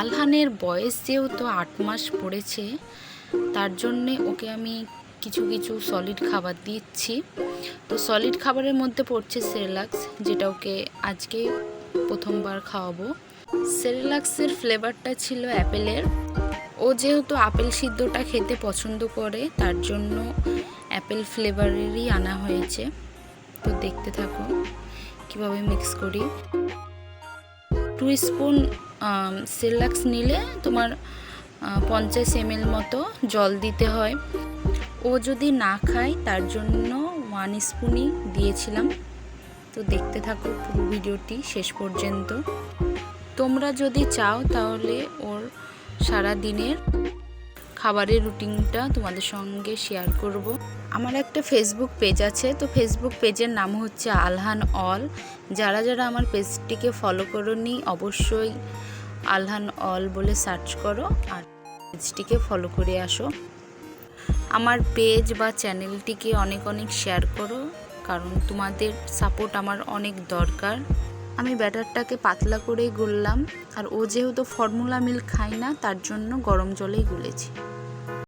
আলহানের বয়স যেহেতু আট মাস পড়েছে, তার জন্যে ওকে আমি কিছু কিছু সলিড খাবার দিচ্ছি। তো সলিড খাবারের মধ্যে পড়ছে সেরেলাক্স, যেটা ওকে আজকে প্রথমবার খাওয়াবো। সেরেলাক্সের ফ্লেভারটা ছিল অ্যাপেলের। ও যেহেতু আপেল সিদ্ধটা খেতে পছন্দ করে, তার জন্য অ্যাপেল ফ্লেভারেরই আনা হয়েছে। তো দেখতে থাকো কীভাবে মিক্স করি। টু স্পুন সেরেলাক্স নিলে তোমার পঞ্চাশ এমএল মতো জল দিতে হয়। ও যদি না খায়, তার জন্য ওয়ান স্পুনই দিয়েছিলাম। তো দেখতে থাকো পুরো ভিডিওটি শেষ পর্যন্ত। তোমরা যদি চাও তাহলে ওর সারা দিনের খাবারের রুটিনটা তোমাদের সঙ্গে শেয়ার করব। আমার একটা ফেসবুক পেজ আছে, তো ফেসবুক পেজের নাম হচ্ছে আলহান অল। যারা যারা আমার পেজটিকে ফলো করোনি, অবশ্যই আলহান অল বলে সার্চ করো আর পেজটিকে ফলো করে আসো। আমার পেজ বা চ্যানেলটিকে অনেক অনেক শেয়ার করো, কারণ তোমাদের সাপোর্ট আমার অনেক দরকার। আমি ব্যাটারটাকে পাতলা করেই গুললাম, আর ও যেহেতু ফর্মুলা মিল্ক খায় না, তার জন্য গরম জলেই গুলেছি।